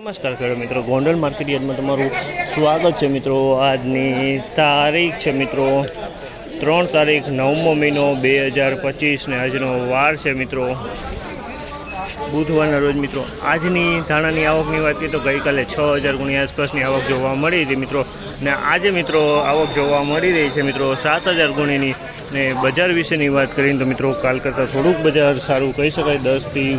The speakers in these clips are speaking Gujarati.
નમસ્કાર ખેડૂત મિત્રો. ગોંડલ માર્કેટ યાર્ડમાં તમારું સ્વાગત છે મિત્રો. આજની તારીખ છે મિત્રો ત્રણ તારીખ નવમો મહિનો બે હજાર પચીસ ને આજનો વાર છે મિત્રો. બુધવારના રોજ મિત્રો આજની ધાણાની આવકની વાત કરીએ તો ગઈકાલે છ હજાર ગુણી આસપાસની આવક જોવા મળી હતી મિત્રો. ને આજે મિત્રો આવક જોવા મળી રહી છે મિત્રો સાત હજાર ગુણીની. ને બજાર વિશેની વાત કરીને તો મિત્રો કાલ કરતાં થોડુંક બજાર સારું કહી શકાય. દસથી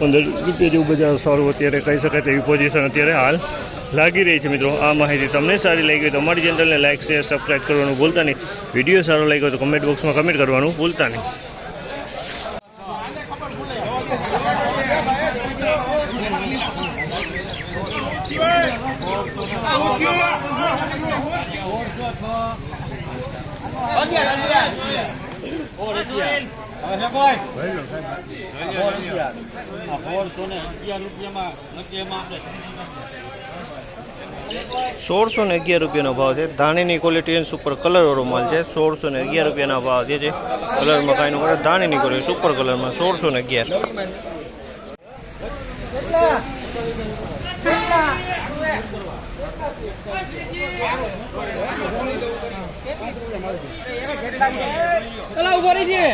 પંદર રૂપિયા જેવું બજાર સારું અત્યારે કહી શકાય તેવી પોઝિશન અત્યારે હાલ લાગી રહી છે મિત્રો. આ માહિતી તમને સારી લાગી હોય તો અમારી ચેનલને લાઇક શેર સબસ્ક્રાઈબ કરવાનું ભૂલતા નહીં. વીડિયો સારો લાગ્યો તો કમેન્ટ બોક્સમાં કમેન્ટ કરવાનું ભૂલતા નહીં. સોળસો ને અગિયાર રૂપિયાનો ભાવ છે. ધાણીની ક્વોલિટી એન્ડ સુપર કલરવાળો માલ છે. સોળસો ને અગિયાર રૂપિયાના ભાવ છે જે કલરમાં કાંઈ નું કરે ધાણીની ક્વોલિટી સુપર કલરમાં સોળસો ને અગિયાર. અલા ઊભો રહી છે.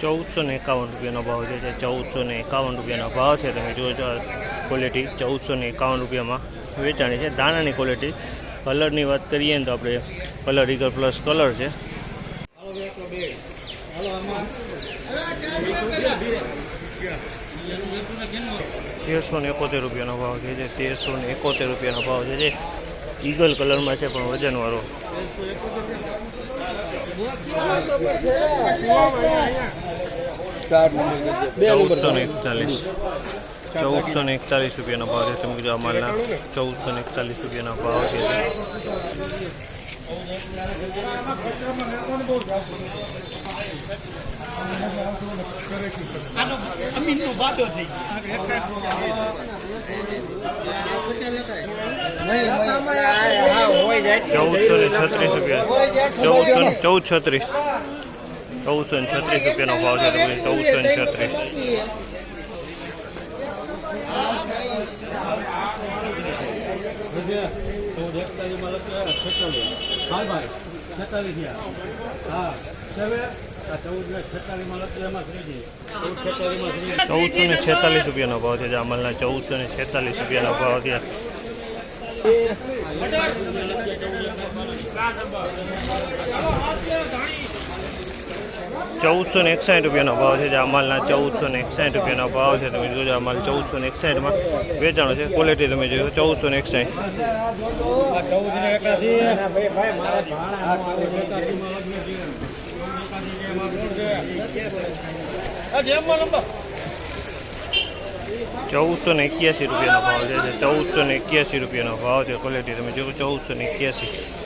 ચૌદસો ને એકાવન રૂપિયાનો ભાવ છે ચૌદસો ને એકાવન રૂપિયાનો ભાવ છે. તમે જોજો ક્વોલિટી ચૌદસો ને એકાવન રૂપિયામાં વેચાણી છે. દાણાની ક્વોલિટી કલરની વાત કરીએ ને તો આપણે કલર ઈગર પ્લસ કલર છે. તેરસો ને એકોતેર રૂપિયાનો ભાવ છે જે તેરસો ને એકોતેર રૂપિયાનો ભાવ છે જે ઈગલ કલરમાં છે પણ વજનવાળો. ચૌદસો ને એકતાલીસ. ચૌદસો ને એકતાલીસ રૂપિયાનો ભાવ છે. તમે કીધું અમારના ચૌદસો ને એકતાલીસ રૂપિયાનો ભાવ છે. ચૌદસો ને છત્રીસ રૂપિયા. ચૌદસો ચૌદ છત્રીસ ચૌદસો ને છત્રીસ રૂપિયાનો ભાવ છે ચૌદસો ને છત્રીસ. ચૌદસો ને છેતાલીસ રૂપિયાનો ભાવ છે અમલના ચૌદસો ને છેતાલીસ રૂપિયાનો ભાવ છે. ચૌદસો ને એકસાઠ રૂપિયાનો ભાવ છે જે અમાલના ચૌદસો ને એકસાઠ રૂપિયાનો ભાવ છે. તમે જોજો અમાલ ચૌદસો ને એકસાઠમાં વેચાણો છે. ક્વોલિટી તમે જોયો ચૌદસો ને એકસાઠ. ચૌદસો ને એક્યાસી રૂપિયાનો ભાવ છે. ચૌદસો ને એક્યાસી રૂપિયાનો ભાવ છે. ક્વોલિટી તમે જોયો ચૌદસો ને એક્યાસી.